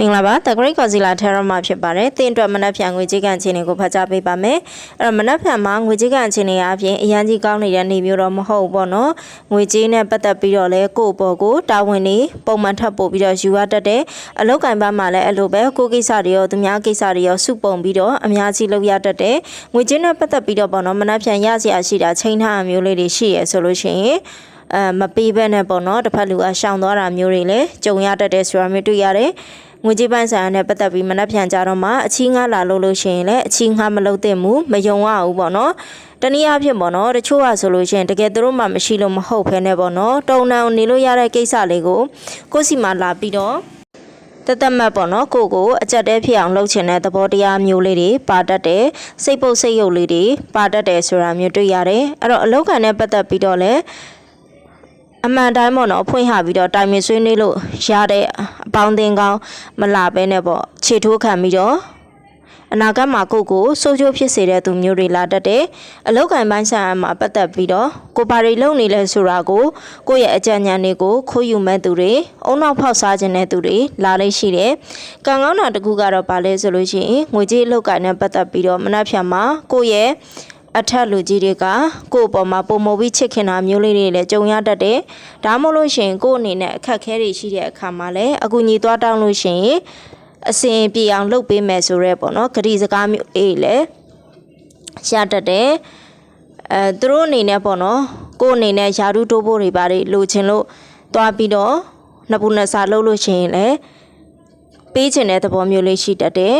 မင်္ဂလာပါတဂရိတ်ကော်စီလာထဲရမှာဖြစ်ပါတယ်။တင်းအတွက်မနက်ဖြန်ငွေကြေးကန်ချင်းတွေကိုဖတ်ကြားပေးပါမယ်။အဲ့တော့မနက်ဖြန်မှာငွေကြေးကန်ချင်းတွေအပြင်အရန်ကြီးကောင်းနေတဲ့နေမျိုးတော့မဟုတ်ဘူးပေါ့နော်။ငွေကြေးနဲ့ပတ်သက်ပြီးတော့လဲကိုယ့်ဘော်ကိုတာဝန်နေပုံမှန်ထပ်ပို့ပြီးတော့ယူရတတ်တယ်။အလောက်ကင်ပါမှာလည်းအဲ့လိုပဲကိုယ့်ကိစ္စတွေရောသူများကိစ္စတွေရောစုပုံပြီးတော့အများကြီးလုပ်ရတတ်တယ်။ငွေကြေးနဲ့ပတ်သက်ပြီးတော့ပေါ့နော်မနက်ဖြန်ရစရာရှိတာချိန်ထားအမျိုးလေးတွေရှိရဆိုလို့ရှိရင်အဲမပေးဘဲနဲ့ပေါ့နော်တစ်ဖက်လူကရှောင်သွားတာမျိုးတွေလည်းကြုံရတတ်တယ်ဆိုတာမျိုးတွေ့ရတယ် ငွေကြေးပိုင်းဆိုင်ရာနဲ့ပတ်သက်ပြီးမနှက်ဖြန်ကြတော့မှအချင်းငါလာလို့လို့ရှိရင်လည်းအချင်းငါမလုပ်သင့်ဘူးမယုံရဘူးပေါ့နော်တနည်းအားဖြင့်ပေါ့နော်တချို့ကဆိုလို့ရှိရင်တကယ်သူတို့မှမရှိလို့မဟုတ်ဖ ೇನೆ ပေါ့နော်တုံတန်နေလို့ရတဲ့ကိစ္စလေးကိုကိုယ့်စီမှာလာပြီးတော့တသက်မှတ်ပေါ့နော်ကိုကိုအကြက်တဲဖြစ်အောင်လုပ်ချင်တဲ့သဘောတရားမျိုးလေးတွေပါတတ်တယ်စိတ်ပုတ်စိတ်ယုတ်လေးတွေပါတတ်တယ်ဆိုတာမျိုးတွေ့ရတယ်အဲ့တော့အလောက်ခံနဲ့ပတ်သက်ပြီးတော့လည်းအမှန်တိုင်းပေါ့နော်ဖွင့်ဟပြီးတော့တိုင်မင်ဆွေးနွေးလို့ရတဲ့အ ပေါင်းအသင်းကောင်းမလာပဲနဲ့ပေါ့ခြေထိုးခံပြီးတော့အနာဂတ်မှာကိုယ့်ကိုစိုးချိုးဖြစ်စေတဲ့သူမျိုးတွေလာတတ်တယ်အလောက်ကင်ပိုင်းဆိုင်ရာမှာပတ်သက်ပြီးတော့ကိုပါရီလုံနေလဲဆိုတာကိုကိုယ့်ရဲ့အကြံဉာဏ်တွေကိုခိုးယူမဲ့သူတွေအုံနောက်ဖောက်စားခြင်းတဲ့သူတွေလာလိမ့်ရှိတယ်ကံကောင်းတာတစ်ခုကတော့ပါလဲဆိုလို့ရှိရင်ငွေကြေးအလောက်ကင်နဲ့ပတ်သက်ပြီးတော့မနှက်ဖြန်မှာကိုယ့်ရဲ့ အထက်လူကြီးတွေကကိုယ့်အပေါ်မှာပုံမပြီးချစ်ခင်တာမျိုးလေးတွေလည်းကြုံရတတ်တယ်။ဒါမှမဟုတ်လို့ရှရင်ကိုယ့်အနေနဲ့အခက်အခဲတွေရှိတဲ့အခါမှာလည်းအကူအညီသွားတောင်းလို့ရှရင်အစင်ပြေအောင်လုပ်ပေးမယ်ဆိုရဲပေါ့နော်ဂရီစကားမျိုးအေးလည်းရတတ်တယ်။အဲသူတို့အနေနဲ့ပေါ့နော်ကိုယ့်အနေနဲ့ယာရုတိုးဖို့တွေပါတယ်လိုချင်လို့သွားပြီးတော့နှစ်ပူနှစ်စာလုပ်လို့ရှရင်လည်းပေးချင်တဲ့သဘောမျိုးလေးရှိတတ်တယ်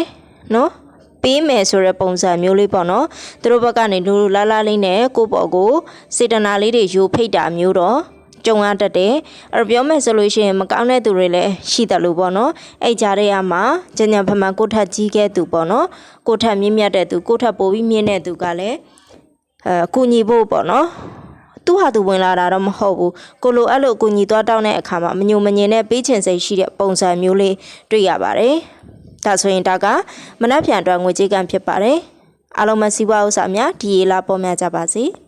နော်။ ပေးမယ်ဆိုတဲ့ပုံစံမျိုးလေးပေါ့နော်သူတို့ဘက်ကနေလူလူလားလားလေးနဲ့ကိုယ့်ဘော်ကိုစေတနာလေးတွေယူဖိတ်တာမျိုးတော့ကြုံရတတ်တယ်အဲ့တော့ပြောမယ်ဆိုလို့ရှိရင်မကောင်းတဲ့သူတွေလည်းရှိတယ်လို့ပေါ့နော်အဲ့ကြားတဲ့ရမှာညညဖမှန်ကိုထက်ကြီးခဲ့သူပေါ့နော်ကိုထက်မြင့်မြတ်တဲ့သူကိုထက်ပိုပြီးမြင့်တဲ့သူကလည်းအဲကုညီဖို့ပေါ့နော်သူဟာသူဝင်လာတာတော့မဟုတ်ဘူးကိုလိုအဲ့လိုအကူညီသွားတောင်းတဲ့အခါမှာမညိုမငင်နဲ့ပေးချင်စိတ်ရှိတဲ့ပုံစံမျိုးလေးတွေ့ရပါတယ် ဒါဆိုရင်ဒါကမနှက်ပြန်အတွက်ငွေကြေးကံဖြစ်ပါတယ်အားလုံးမစီးပွားဥစ္စာများဒီရေလာပေါ်များကြပါစေ။